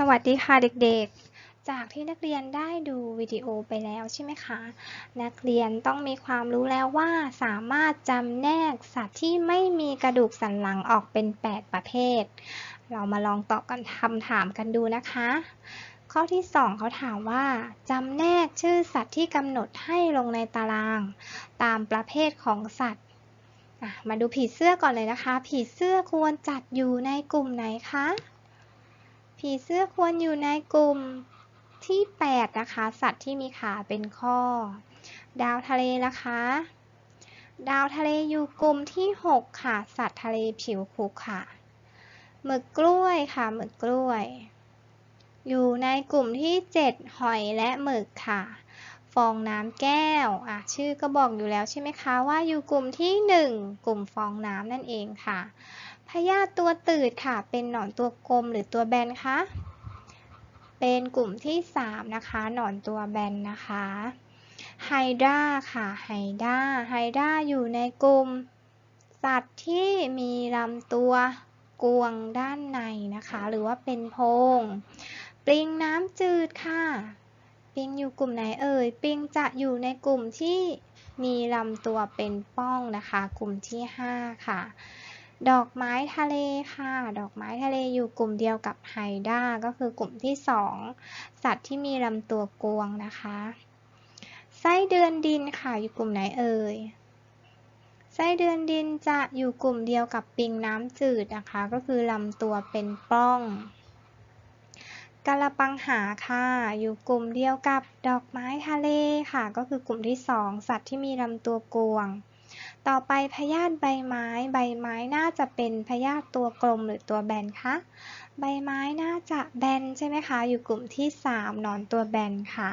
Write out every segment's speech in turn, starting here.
สวัสดีค่ะเด็กๆ จากที่นักเรียนได้ดูวิดีโอไปแล้วใช่ไหมคะ นักเรียนต้องมีความรู้แล้วว่าสามารถจำแนกสัตว์ที่ไม่มีกระดูกสันหลังออกเป็น 8 ประเภท เรามาลองตอบกันคำถามกันดูนะคะ ข้อที่ 2เขาถามว่าจำแนกชื่อสัตว์ที่กำหนดให้ลงในตาราง ตามประเภทของสัตว์ มาดูผีเสื้อก่อนเลยนะคะ ผีเสื้อควรจัดอยู่ในกลุ่มไหนคะ ผีเสื้อควรอยู่ในกลุ่มที่ 8 นะคะ สัตว์ที่มีขาเป็นข้อ ดาวทะเลนะคะ ดาวทะเลอยู่กลุ่มที่ 6 ค่ะ สัตว์ทะเลผิวคุกค่ะ หมึกกล้วยค่ะ หมึกกล้วย อยู่ในกลุ่มที่ 7 หอยและหมึกค่ะ ฟองน้ำแก้ว อะ ชื่อก็บอกอยู่แล้วใช่ไหมคะว่าอยู่กลุ่มที่ 1 กลุ่มฟองน้ำนั่นเองค่ะ พยาธิตัวตืดค่ะ เป็นหนอนตัวกลมหรือตัวแบนคะ เป็นกลุ่มที่ 3 นะคะ หนอนตัวแบนนะคะ ไฮดราค่ะไฮดราไฮดราอยู่ในกลุ่ม สัตว์ที่มีลำตัวกวงด้านในนะคะ หรือว่าเป็นโพรงปลิงน้ำจืดค่ะปิงอยู่กลุ่มไหนเอ่ยปิงจะอยู่ในกลุ่มที่มีลำตัวเป็นป้องนะคะ กลุ่มที่ 5 ค่ะ ดอกไม้ทะเลค่ะ ดอกไม้ทะเลอยู่กลุ่มเดียวกับไฮดราก็คือกลุ่มที่ 2 สัตว์ที่มีลำตัวกวงนะคะ ไส้เดือนดินค่ะ อยู่กลุ่มไหนเอ่ย ไส้เดือนดินจะอยู่กลุ่มเดียวกับปิงน้ำจืดนะคะ ก็คือลำตัวเป็นปล้องกาละปังหาค่ะ อยู่กลุ่มเดียวกับดอกไม้ทะเลค่ะ ก็คือกลุ่มที่ 2 สัตว์ที่มีลำตัวกวง ต่อไปพยาธิใบไม้ ใบไม้น่าจะเป็นพยาธิตัวกลมหรือตัวแบนคะ ใบไม้น่าจะแบนใช่ไหมคะ อยู่กลุ่มที่3นอนตัวแบนค่ะ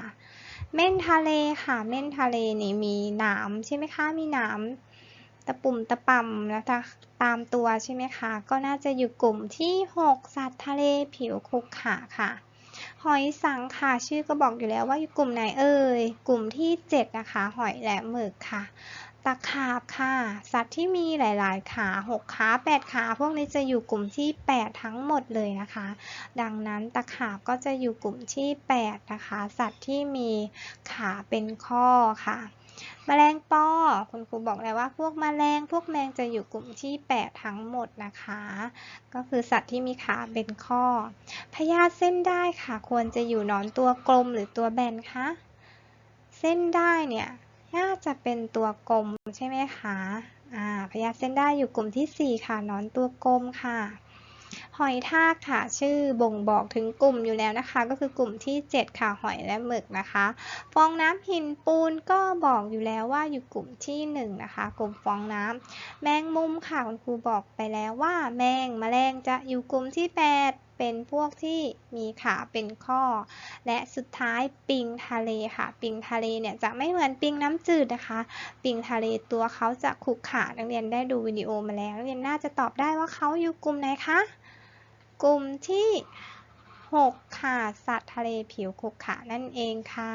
เม่นทะเลค่ะ เม่นทะเลนี่มีหนามใช่ไหมคะ มีหนามตะปุ่มตะป่ำนะคะตามตัวใช่ไหมคะ ก็น่าจะอยู่กลุ่มที่ 6 สัตว์ทะเลผิวคุกขาค่ะ หอยสังค่ะ ชื่อก็บอกอยู่แล้วว่าอยู่กลุ่มไหนเอ่ย กลุ่มที่ 7 นะคะ หอยและหมึกค่ะ ตะขาบค่ะ สัตว์ที่มีหลาย ๆ ขา 6 ขา 8 ขา พวกนี้จะอยู่กลุ่มที่ 8 ทั้งหมดเลยนะคะ ดังนั้นตะขาบก็จะอยู่กลุ่มที่ 8 นะคะ สัตว์ที่มีขาเป็นข้อค่ะแมลงปอ คุณครูบอกแล้วว่าพวกแมลง พวกแมงจะอยู่กลุ่มที่ 8 ทั้งหมดนะคะ ก็คือสัตว์ที่มีขาเป็นข้อ พยาธิเส้นได้ค่ะ ควรจะอยู่นอนตัวกลมหรือตัวแบนคะ เส้นได้เนี่ย น่าจะเป็นตัวกลมใช่ไหมคะอ่าพยาเส้นได้อยู่กลุ่มที่ 4 ค่ะนอนตัวกลมค่ะ หอยทากค่ะ ชื่อบ่งบอกถึงกลุ่มอยู่แล้วนะคะ ก็คือกลุ่มที่ 7 ค่ะ หอยและหมึกนะคะ ฟองน้ำหินปูนก็บอกอยู่แล้วว่าอยู่กลุ่มที่1นะคะ กลุ่มฟองน้ำแมงมุมค่ะคุณครูบอกไปแล้วว่า แมงแมลงจะอยู่กลุ่มที่ 8เป็นพวกที่มีขาเป็นข้อ และสุดท้ายปิงทะเลค่ะ ปิงทะเลเนี่ยจะไม่เหมือนปิงน้ำจืดนะคะ ปิงทะเลตัวเขาจะขรุขระนักเรียนได้ดูวิดีโอมาแล้วนักเรียนน่าจะตอบได้ว่าเขาอยู่กลุ่มไหนคะกลุ่มที่ 6 ค่ะ สัตว์ทะเลผิวขรุขระนั่นเองค่ะ